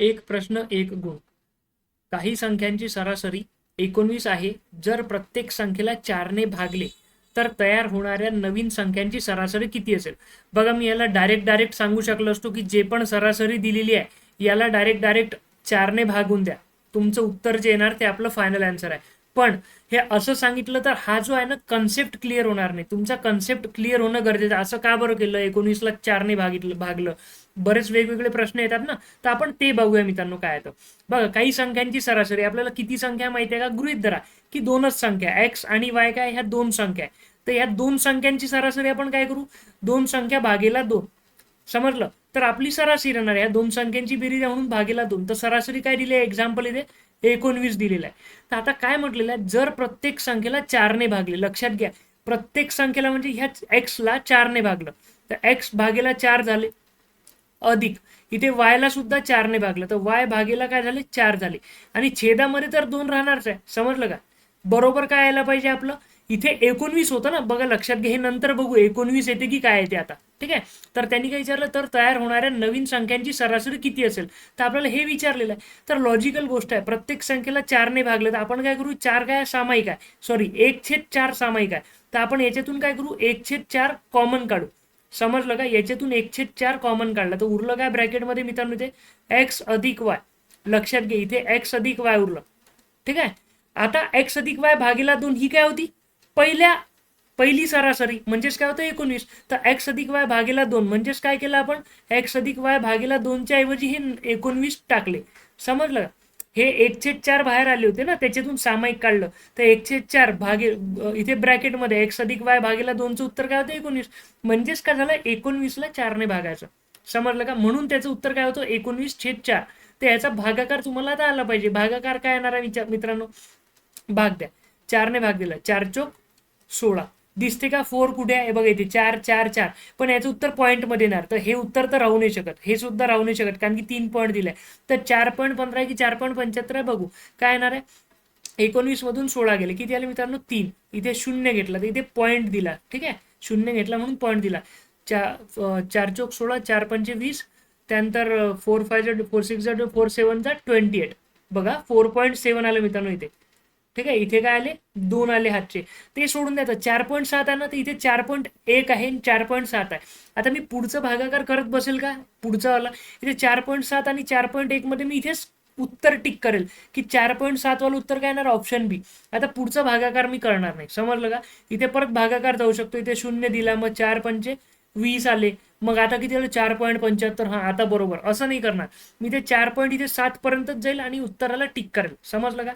एक प्रश्न एक गुण. काही संख्यांची सरासरी एकोणवीस आहे. जर प्रत्येक संख्येला चारने भागले तर तयार होणाऱ्या नवीन संख्यांची सरासरी किती असेल? बघा मी याला डायरेक्ट डायरेक्ट सांगू शकलो असतो की जे पण सरासरी दिलेली आहे याला डायरेक्ट डायरेक्ट चारने भागून द्या. तुमचं उत्तर जे येणार ते आपलं फायनल आन्सर आहे. पण हे असं सांगितलं तर हा जो आहे ना कन्सेप्ट क्लिअर होणार नाही. तुमचा कन्सेप्ट क्लिअर होणं गरजेचं असं का बरं केलं? एकोणीसला चारने भागितलं भागलं. बरेच वेगवेगळे प्रश्न येतात ना. तर आपण ते बघूया मित्रांनो काय येतं बघा काही संख्यांची सरासरी. आपल्याला किती संख्या माहिती आहे का? गृहित धरा की दोनच संख्या एक्स आणि वाय काय? ह्या दोन संख्या आहे. तर ह्या दोन संख्यांची सरासरी आपण काय करू? दोन संख्या भागेला दोन. समजलं? तर आपली सरासरी राहणार आहे. या दोन संख्यांची बेरीज आहे म्हणून भागेला दोन. तर सरासरी काय दिली आहे? एक्झाम्पल इथे एकोणवीस दिलेलं आहे. तर आता काय म्हटलेलं आहे? जर प्रत्येक संख्येला चारने भागले लक्षात घ्या. प्रत्येक संख्येला म्हणजे ह्या एक्सला चारने भागलं. तर एक्स भागेला चार झाले. अधिक. इथे वायला ला सुद्धा चारने भागलं. तर वाय भागेला काय झाले? चार झाले. आणि छेदामध्ये तर दोन राहणारच आहे. समजलं का? बरोबर काय यायला पाहिजे आपलं? इथे एकोणवीस होतं ना बघा लक्षात घे हे नंतर बघू एकोणवीस येते की काय येते आता ठीक आहे? तर त्यांनी काय विचारलं तर तयार होणाऱ्या नवीन संख्यांची सरासरी किती असेल? तर आपल्याला हे विचारलेलं आहे. तर लॉजिकल गोष्ट आहे प्रत्येक संख्येला चारने भागलं तर आपण काय करू? चार काय? सामायिक आहे. सॉरी एक छेद चार सामायिक आहे. तर आपण याच्यातून काय करू? एक छेद चार कॉमन काढू. समजलं का? याच्यातून एक छेद चार कॉमन काढला. तर उरलं काय ब्रॅकेटमध्ये मित्रांनो इथे? एक्स अधिक वाय लक्षात घे इथे एक्स अधिक वाय उरलं. ठीक आहे? आता एक्स अधिक वाय भागीला दोन ही काय होती? पहिल्या पहिली सरासरी म्हणजेच काय होतं एकोणवीस? तर एक्स अधिक वाय भागेला दोन. म्हणजेच काय केलं आपण? एक्स अधिक वाय भागेला दोनच्या ऐवजी हे एकोणवीस टाकले. समजलं? का हे एकशे चार बाहेर आले होते ना त्याच्यातून सामायिक काढलं. तर एकशे चार भागे इथे ब्रॅकेटमध्ये एक्स अधिक वाय भागेला दोनचं उत्तर काय होतं एकोणवीस? म्हणजेच काय झालं? एकोणवीसला चारने भागायचं. समजलं का? म्हणून त्याचं उत्तर काय होतं? एकोणवीस छेद चार. तर याचा भागाकार तुम्हाला आता आला पाहिजे. भागाकार काय येणार आहे मित्रांनो? भाग द्या. चारने भाग दिला. चार चोक सोळा. दिसते का फोर कुठे आहे? बघा इथे चार चार चार. पण याचं उत्तर पॉईंटमध्ये येणार. तर हे उत्तर तर राहू नाही शकत. हे सुद्धा राहू नाही शकत. कारण की तीन पॉईंट दिलाय. तर चार पॉईंट पंधरा की चार पॉईंट पंच्याहत्तर आहे? बघू. काय येणार आहे? एकोणवीस मधून सोळा गेले. किती आले मित्रांनो? तीन. इथे शून्य घेतला. तर इथे पॉईंट दिला. ठीक आहे? शून्य घेतला म्हणून पॉईंट दिला. चार चार चौक सोळा चार पंचे वीस. त्यानंतर फोर फाय जा फोर सिक्स जा फोर सेवन जा ट्वेंटी एट. बघा फोर पॉईंट सेवन आलं मित्रांनो इथे. ठीक आहे? इथे काय आले? दोन आले हातचे. ते सोडून द्यायचं चार पॉईंट सात आहे ना तर इथे चार पॉईंट एक आहे आणि चार पॉईंट सात आहे. आता मी पुढचं भागाकार करत बसेल का? पुढचा वाला इथे चार पॉईंट सात आणि चार पॉईंट एक मध्ये मी इथेच उत्तर टिक करेल की चार पॉईंट सात वाला उत्तर काय येणार? Option B. आता पुढचा भागाकार मी करणार नाही. समजलं का? इथे परत भागाकार जाऊ शकतो. इथे शून्य दिला मग चार पंचे वीस आले. मग आता किती आलं? चार पॉईंट पंच्याहत्तर. हा आता बरोबर. असं नाही करणार. मी ते चार पॉईंट इथे सात पर्यंतच जाईल आणि उत्तराला टिक करेल. समजलं का?